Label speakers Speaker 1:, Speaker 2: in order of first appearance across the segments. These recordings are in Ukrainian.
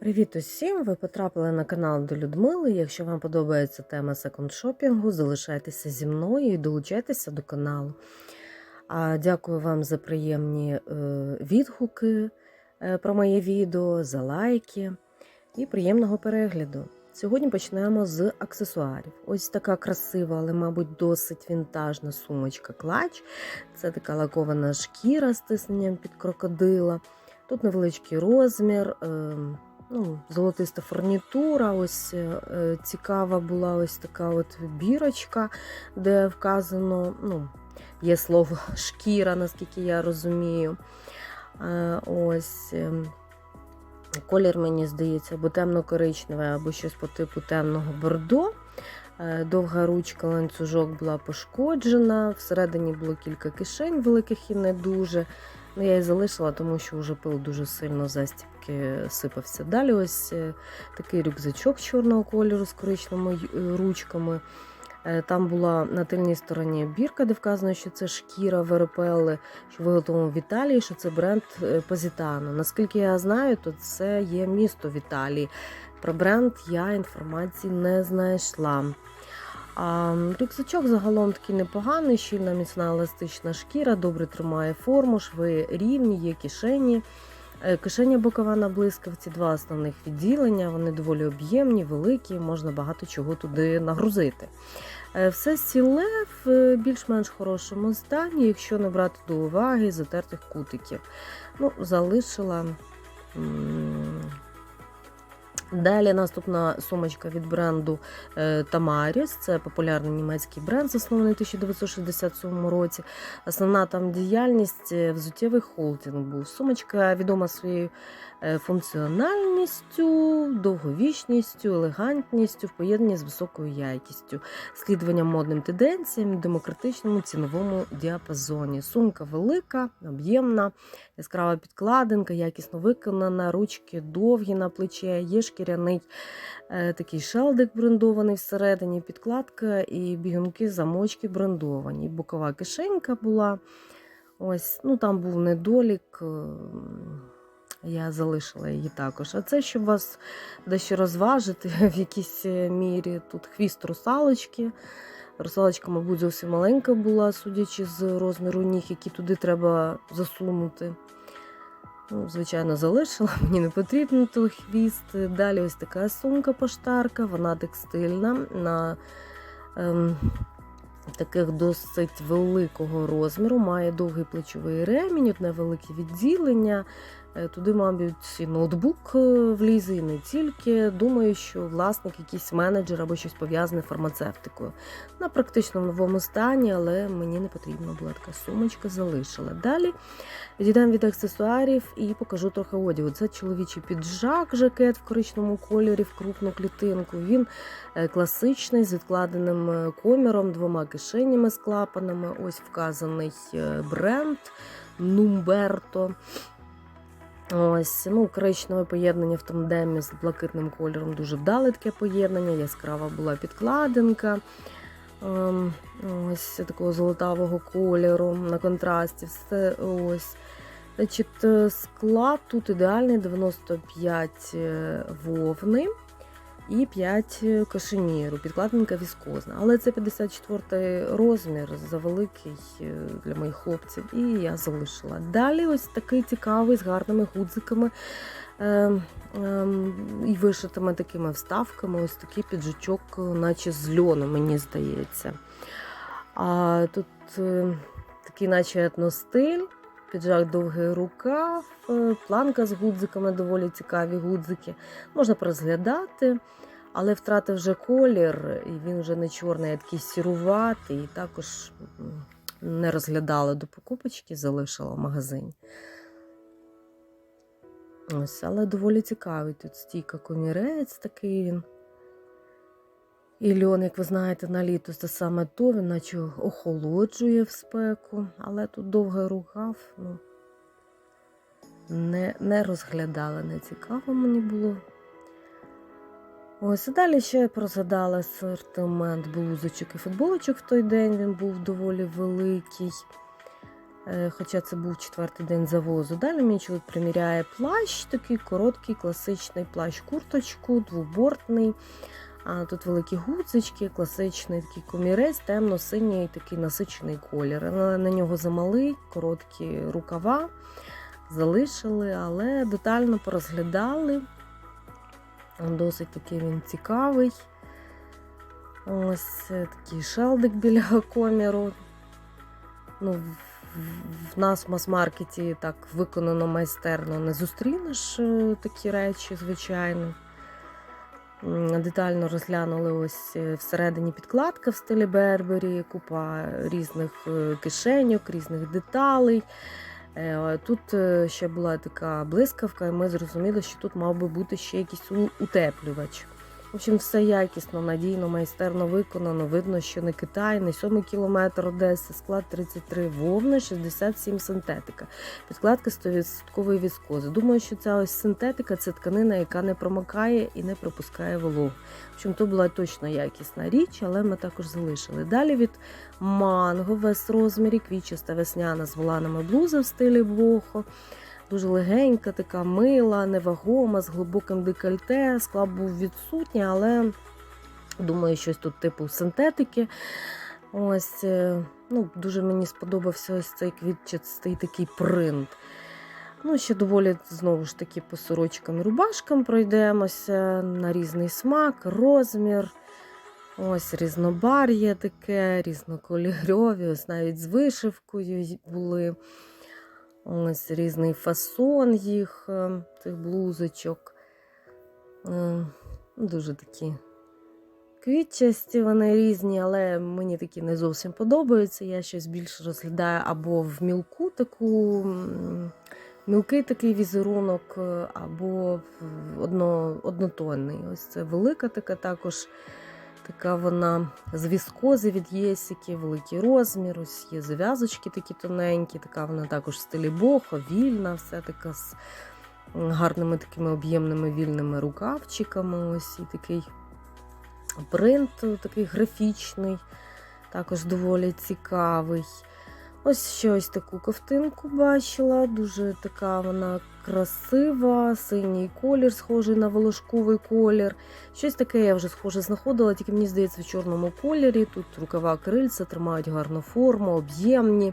Speaker 1: Привіт усім! Ви потрапили на канал до Людмили. Якщо вам подобається тема секонд-шопінгу, залишайтеся зі мною і долучайтеся до каналу. А Дякую вам за приємні е, відгуки е, про моє відео, за лайки і приємного перегляду. Сьогодні почнемо з аксесуарів. Ось така красива, але, мабуть, досить вінтажна сумочка клач. Це така лакована шкіра з тисненням під крокодила. Тут невеличкий розмір. Е, ну, золотиста фурнітура. Ось е, цікава була ось така от бірочка, де вказано, ну, є слово шкіра, наскільки я розумію. Е, ось е, колір, мені здається, або темно-коричневий, або щось по типу темного бордо. Е, Довга ручка, ланцюжок була пошкоджена, всередині було кілька кишень великих і не дуже. Ну, я її залишила, тому що вже пил дуже сильно застібки сипався. Далі ось е, такий рюкзачок чорного кольору з коричневими ручками. Е, Там була на тильній стороні бірка, де вказано, що це шкіра ВРПЛ, що виготовлено в Італії, що це бренд е, Positano. Наскільки я знаю, то це є місто в Італії. Про бренд я інформації не знайшла. Рюкзачок загалом такий непоганий, щільна міцна еластична шкіра, добре тримає форму, шви рівні, є кишені. Е, Кишеня бокова на блискавці, два основних відділення. Вони доволі об'ємні, великі, можна багато чого туди нагрузити. Е, Все ціле в е, більш-менш хорошому стані, якщо не брати до уваги затертих кутиків. Ну, залишила. Далі наступна сумочка від бренду е, Tamaris. Це популярний німецький бренд, заснований у 1967 році. Основна там діяльність е, взуттєвий холдинг був. Сумочка відома своєю функціональністю, довговічністю, елегантністю в поєднанні з високою якістю, слідуванням модним тенденціям, демократичному ціновому діапазоні. Сумка велика, об'ємна, яскрава підкладинка, якісно виконана, ручки довгі на плече, є шкіряний е, такий шелдик брендований всередині, підкладка і бігунки, замочки брендовані. Бокова кишенька була. Ось, ну Там був недолік. Я залишила її також. А це, щоб вас дещо розважити в якійсь е, мірі. Тут хвіст русалочки. Русалочка, мабуть, зовсім маленька була, судячи з розміру ніг, які туди треба засунути. Ну, звичайно, залишила, мені не потрібен той хвіст. Далі ось така сумка поштарка, вона текстильна на ем, таких досить великого розміру, має довгий плечовий ремінь, одне велике відділення. Е, Туди, мабуть, і ноутбук е, влізе, і не тільки. Думаю, що власник якийсь менеджер або щось пов'язане фармацевтикою. На практично новому стані, але мені не потрібна була така сумочка, залишила. Далі відійдемо від аксесуарів і покажу трохи одягу. Це чоловічий піджак, жакет в коричневому кольорі, в крупну клітинку. Він е, класичний з відкладеним коміром, двома кишенями з клапанами. Ось вказаний бренд Нумберто. Ось, ну, коричневе поєднання в тандемі з блакитним кольором дуже вдале таке поєднання, яскрава була підкладинка. Ем, ось такого золотавого кольору на контрасті. Все ось. Значить, е, склад тут ідеальний 95 е, вовни і 5 кашеміру. Підкладинка віскозна. Але це 54 розмір, завеликий е, для моїх хлопців, і я залишила. Далі ось такий цікавий з гарними гудзиками. Ем, ем, і вишитими такими вставками, ось такий піджачок, наче з льону, мені здається. А тут е, такий, наче етностиль, піджак довгий рукав, е, планка з гудзиками, доволі цікаві гудзики. Можна порозглядати, але втратив вже колір, і він вже не чорний, а такий сіруватий. І також не розглядала до покупочки, залишила в магазині. Ось, але доволі цікавий. Тут стійка комірець такий він. І льон, як ви знаєте, на літо це саме то, він наче охолоджує в спеку, але тут довгий рукав, ну, не, не розглядала, не цікаво мені було. Ось і далі ще я прозгадала асортимент блузочок і футболочок в той день, він був доволі великий. Е, Хоча це був четвертий день завозу. Далі мій чоловік приміряє плащ, такий короткий, класичний плащ, курточку, двобортний. Тут великі гудзички, класичний такий комірець, темно-синій такий насичений колір. На нього замалий, короткі рукава залишили, але детально порозглядали. Досить такий він цікавий. Ось такий шелдик біля коміру. Ну, в- в нас в мас-маркеті так виконано майстерно не зустрінеш е, такі речі, звичайно. Детально розглянули ось е, всередині підкладка в стилі Бербері, купа різних е, кишеньок, різних деталей. Е, Тут ще була така блискавка, і ми зрозуміли, що тут мав би бути ще якийсь утеплювач. В общем, все якісно, надійно, майстерно виконано. Видно, що не Китай, не 7 кілометр Одеси, склад 33 вовна, 67 синтетика. Підкладка 100% віскози. Думаю, що ця ось синтетика це тканина, яка не промикає і не пропускає вологу. В общем, то була точно якісна річ, але ми також залишили. Далі від манго весь розмірі, квітчаста весняна з воланами блуза в стилі бохо. Дуже легенька, така мила, невагома, з глибоким декольте. Склад був відсутній, але думаю, щось тут типу синтетики. Ось, е, ну, дуже мені сподобався ось цей квітчастий такий принт. Ну, ще доволі знову ж таки по сорочкам і рубашкам пройдемося на різний смак, розмір. Ось різнобар'я таке, різнокольорові, ось навіть з вишивкою були. Ось різний фасон їх, е, цих блузочок. Е, Дуже такі квітчасті, вони різні, але мені такі не зовсім подобаються. Я щось більше розглядаю або в мілку таку. Мілкий такий візерунок, е, або в одно, однотонний. Ось це велика така також. Така вона з віскози від Єсіки, великий розмір, ось є зав'язочки такі тоненькі, така вона також в стилі бохо, вільна, все така з гарними такими об'ємними вільними рукавчиками. Ось і такий принт, такий графічний, також доволі цікавий. Ось ще ось таку ковтинку бачила, дуже така вона красива, синій колір, схожий на волошковий колір. Щось таке я вже схоже знаходила, тільки мені здається в чорному кольорі. Тут рукава крильця тримають гарну форму, об'ємні.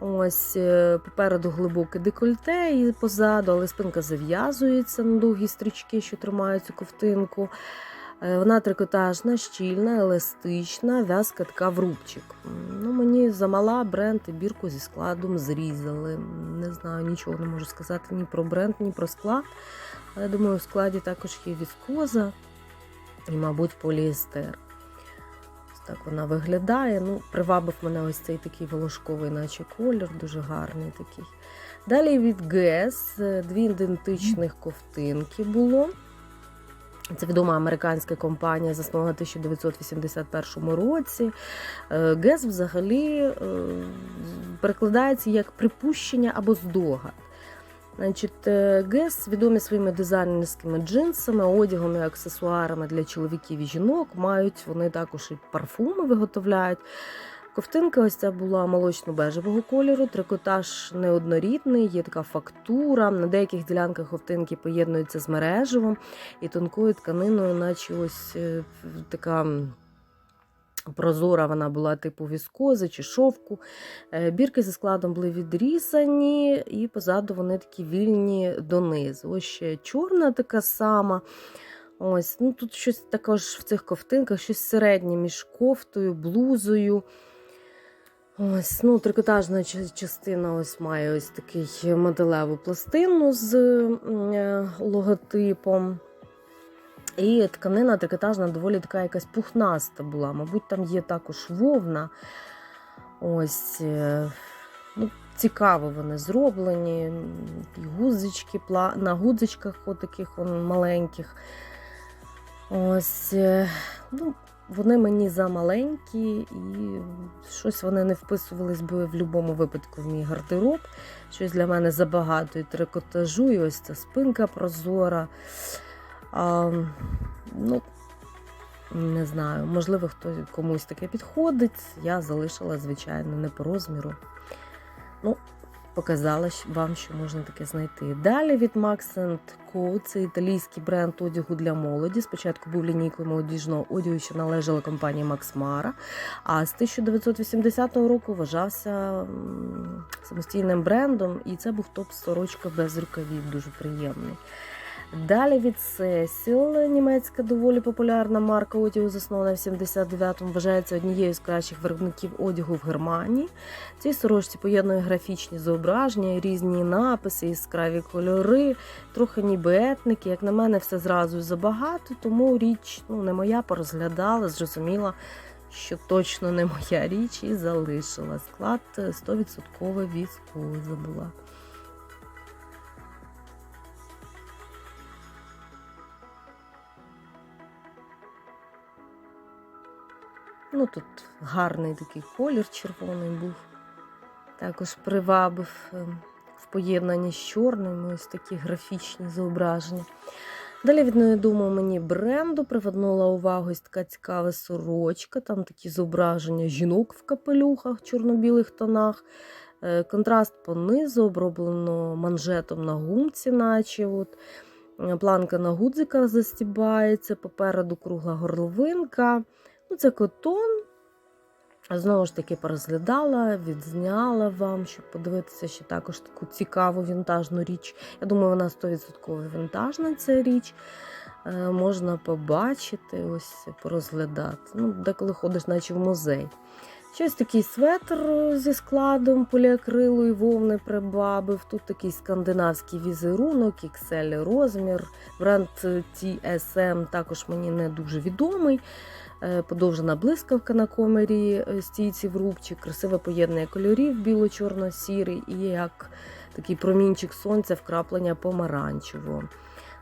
Speaker 1: Ось е, попереду глибоке декольте і позаду, але спинка зав'язується на довгі стрічки, що тримають цю ковтинку. Е, Вона трикотажна, щільна, еластична, в'язка така в рубчик. Ну, мені замала бренд і бірку зі складом зрізали. Не знаю, нічого не можу сказати ні про бренд, ні про склад. Але думаю, в складі також є віскоза і, мабуть, поліестер. Так вона виглядає. Ну, привабив мене ось цей такий волошковий, наче колір, дуже гарний такий. Далі від ГЕС дві ідентичних ковтинки було. Це відома американська компанія, заснована в 1981 році. Е, ГЕС взагалі е, перекладається як припущення або здогад. Значить, е, ГЕС відомі своїми дизайнерськими джинсами, одягом і аксесуарами для чоловіків і жінок. Мають вони також і парфуми виготовляють. Ковтинка ось ця була молочно-бежевого кольору, трикотаж неоднорідний, є така фактура. На деяких ділянках ковтинки поєднуються з мережевом і тонкою тканиною, наче ось е, така. Прозора вона була типу віскози чи шовку. Е, Бірки зі складом були відрізані, і позаду вони такі вільні донизу. Ось ще чорна така сама. Ось, ну Тут щось також в цих ковтинках, щось середнє між кофтою, блузою. Ось, ну, Трикотажна частина ось має ось такий моделеву пластину з е, логотипом. І тканина трикотажна доволі така якась пухнаста була. Мабуть, там є також вовна. Ось, е, ну, цікаво вони зроблені. І гудзички, пла- на гудзичках отаких вон маленьких. Ось, е, ну, вони мені замаленькі, і щось вони не вписувались би в будь-якому випадку в мій гардероб. Щось для мене забагато і трикотажу, і ось ця спинка прозора. А, ну, не знаю, можливо, хтось комусь таке підходить. Я залишила, звичайно, не по розміру. Ну, показала вам, що можна таке знайти. Далі від Max Co, це італійський бренд одягу для молоді. Спочатку був лінійкою молодіжного одягу, що належала компанії Max Mara, а з 1980 року вважався самостійним брендом, і це був топ-сорочка без рукавів, дуже приємний. Далі від Cecil, німецька доволі популярна марка одягу, заснована в 79-му, вважається однією з кращих виробників одягу в Германії. Цій сорочці поєднує графічні зображення, різні написи, яскраві кольори, трохи ніби етники. Як на мене, все зразу забагато, тому річ ну, не моя, порозглядала, зрозуміла, що точно не моя річ і залишила. Склад е, 100% віскоза була. Ну, тут гарний такий колір червоний був. Також привабив ем, в поєднанні з чорним ось такі графічні зображення. Далі від невідомого мені бренду привернула увагу ось така цікава сорочка. Там такі зображення жінок в капелюхах, чорно-білих тонах. Е, Контраст по низу оброблено манжетом на гумці, наче от. Е, Планка на гудзиках застібається, попереду кругла горловинка. Ну, це котон. Знову ж таки, порозглядала, відзняла вам, щоб подивитися ще також таку цікаву вінтажну річ. Я думаю, вона 100% вінтажна ця річ. Е, можна побачити, ось порозглядати. Ну, деколи ходиш, наче в музей. Щось такий светр зі складом поліакрилу і вовни прибавив. Тут такий скандинавський візерунок, XL розмір. Бренд TSM також мені не дуже відомий. Е, Подовжена блискавка на комері е, стійці в рубчик, красиве поєднання кольорів біло-чорно-сірий і як такий промінчик сонця вкраплення помаранчевого.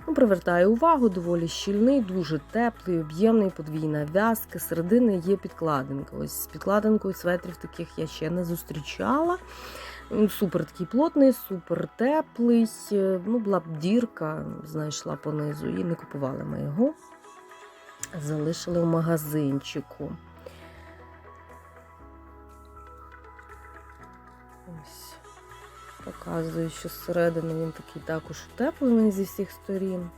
Speaker 1: Ну, привертає увагу, доволі щільний, дуже теплий, об'ємний, подвійна в'язка. Середини є підкладинка. Ось з підкладинкою светрів таких я ще не зустрічала. Супер такий плотний, супер теплий. Е, Ну, була б дірка, знайшла понизу, і не купували ми його. Залишили в магазинчику. Ось. Показую, що зсередини він такий також утеплений зі всіх сторін.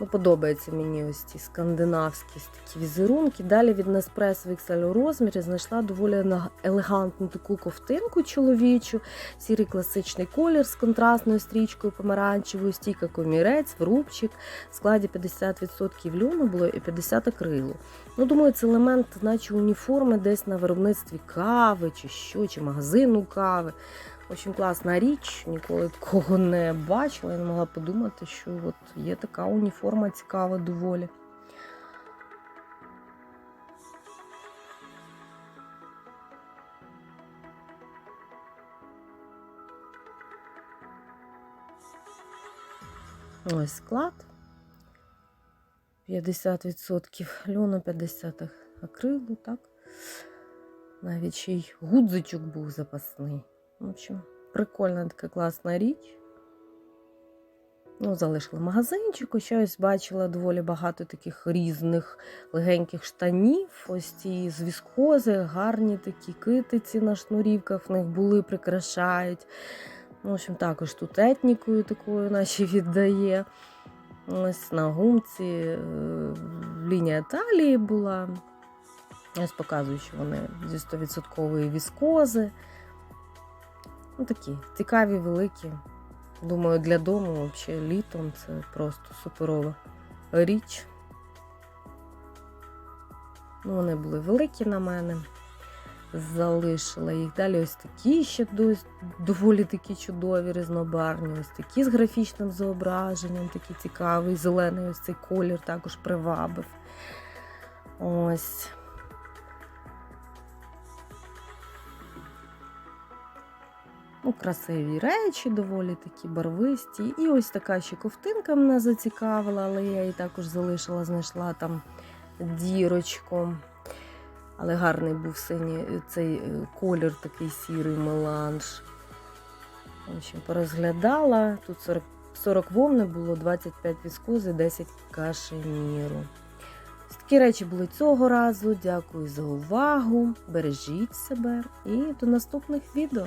Speaker 1: Ну, подобається мені ось ці скандинавські такі візерунки. Далі від Nespresso в XL розмірі знайшла доволі елегантну таку ковтинку чоловічу, сірий класичний колір з контрастною стрічкою помаранчевою, стійка комірець, врубчик. В складі 50% льону було і 50 акрилу. Ну, думаю, це елемент, наче уніформи десь на виробництві кави чи що, чи магазину кави. Очень класна річ, ніколи такого не бачила. Я не могла подумати, що от є така уніформа цікава доволі. Ось склад. 50% льону, 50 акрилу, так? Навіть ще й гудзичок був запасний. В общем, прикольна така класна річ. Ну, залишила магазинчик, ще бачила доволі багато таких різних легеньких штанів. Ось ці з віскози, гарні такі китиці на шнурівках в них були, прикрашають. Ну, В общем, також тут етнікою такою наче віддає. Ось на гумці е, лінія талії була. Ось показую, що вони зі 100% віскози. Ну, такі цікаві, великі. Думаю, для дому взагалі літом це просто суперова річ. Ну, вони були великі на мене. Залишила їх. Далі ось такі ще доволі такі чудові, різнобарні. Ось такі з графічним зображенням, такий цікавий, зелений ось цей колір також привабив. Ось. Ну, красиві речі, доволі такі барвисті. І ось така ще ковтинка мене зацікавила, але я її також залишила, знайшла там дірочку. Але гарний був синій цей е, колір такий сірий меланж. В общем, порозглядала. Тут 40, 40 вовни було, 25 віскози, 10 кашеміру. Такі речі були цього разу. Дякую за увагу. Бережіть себе і до наступних відео.